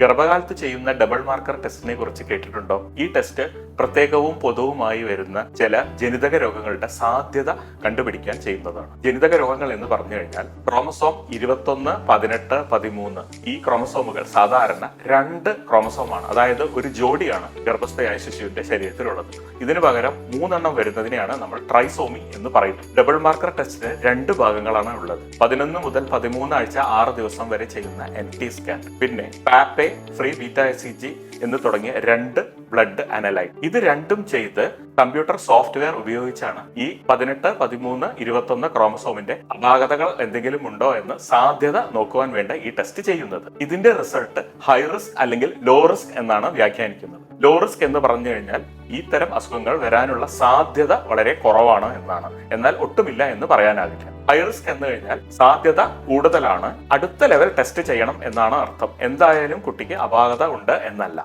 ഗർഭകാലത്ത് ചെയ്യുന്ന double marker ടെസ്റ്റിനെ കുറിച്ച് കേട്ടിട്ടുണ്ടോ? ഈ ടെസ്റ്റ് പ്രത്യേകവും പൊതുവുമായി വരുന്ന ചില ജനിതക രോഗങ്ങളുടെ സാധ്യത കണ്ടുപിടിക്കാൻ ചെയ്യുന്നതാണ്. ജനിതക രോഗങ്ങൾ എന്ന് പറഞ്ഞു കഴിഞ്ഞാൽ ക്രോമസോം ഇരുപത്തൊന്ന് പതിനെട്ട് പതിമൂന്ന് ഈ ക്രോമസോമുകൾ സാധാരണ രണ്ട് ക്രോമസോമാണ് അതായത് ഒരു ജോഡിയാണ് ഗർഭസ്ഥയായ ശിശുവിന്റെ ശരീരത്തിലുള്ളത്. ഇതിന് പകരം മൂന്നെണ്ണം വരുന്നതിനെയാണ് നമ്മൾ ട്രൈസോമി എന്ന് പറയുന്നത്. ഡബിൾ മാർക്കർ ടെസ്റ്റിന് രണ്ട് ഭാഗങ്ങളാണ് ഉള്ളത്. പതിനൊന്ന് മുതൽ പതിമൂന്ന് ആഴ്ച ആറ് ദിവസം വരെ ചെയ്യുന്ന എൻ ടി സ്കാൻ പിന്നെ പാപ്പെ free beta S C G എന്ന് തുടങ്ങിയ രണ്ട് ബ്ലഡ് അനലൈറ്റ് ഇത് രണ്ടും ചെയ്ത് കമ്പ്യൂട്ടർ സോഫ്റ്റ്വെയർ ഉപയോഗിച്ചാണ് ഈ പതിനെട്ട് പതിമൂന്ന് ഇരുപത്തൊന്ന് ക്രോമസോമിന്റെ അപാകതകൾ എന്തെങ്കിലും ഉണ്ടോ എന്ന് സാധ്യത നോക്കുവാൻ വേണ്ട ഈ ടെസ്റ്റ് ചെയ്യുന്നത്. ഇതിന്റെ റിസൾട്ട് ഹൈ റിസ്ക് അല്ലെങ്കിൽ ലോ റിസ്ക് എന്നാണ് വ്യാഖ്യാനിക്കുന്നത്. ലോ റിസ്ക് എന്ന് പറഞ്ഞു കഴിഞ്ഞാൽ ഈ തരം അസുഖങ്ങൾ വരാനുള്ള സാധ്യത വളരെ കുറവാണ് എന്നാണ്. എന്നാൽ ഒട്ടുമില്ല എന്ന് പറയാനാകില്ല ഹൈ റിസ്ക് എന്ന് കഴിഞ്ഞാൽ സാധ്യത കൂടുതലാണ്. അടുത്ത ലെവൽ ടെസ്റ്റ് ചെയ്യണം എന്നാണ് അർത്ഥം. എന്തായാലും കുട്ടിക്ക് അപാകത ഉണ്ട് എന്നല്ല.